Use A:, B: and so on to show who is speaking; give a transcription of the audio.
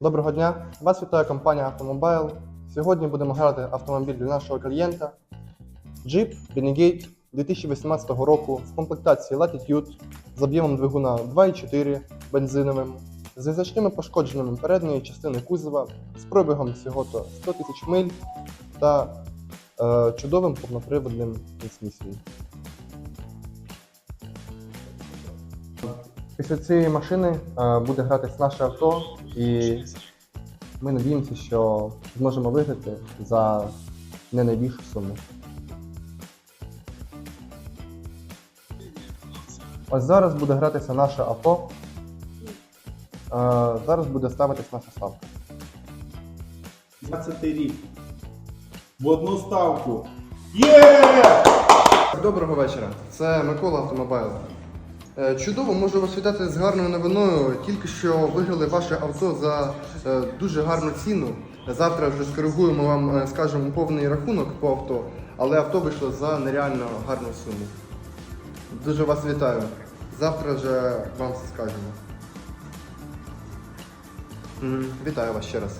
A: Доброго дня! Вас вітає компанія Автомобайл. Сьогодні будемо грати автомобіль для нашого клієнта Jeep Renegade 2018 року в комплектації Latitude з об'ємом двигуна 2,4 бензиновим, з незначними пошкодженнями передньої частини кузова, з пробігом всього то 100 тисяч миль та е, чудовим повноприводним трансмісією. Після цієї машини е, буде гратись наше авто, і ми надіємося, що зможемо виграти за не найбільшу суму. Ось зараз буде гратися наше авто. Е, Зараз буде ставитись наша ставка.
B: 20 рік. В одну ставку. Є!
A: Доброго вечора. Це Микола Автомобайл. Е, Чудово, можу вас вітати з гарною новиною. Тільки що виграли ваше авто за е, дуже гарну ціну. Завтра вже скоригуємо вам, е, скажімо, повний рахунок по авто, але авто вийшло за нереально гарну суму. Дуже вас вітаю. Завтра вже вам все скажемо. Вітаю вас ще раз.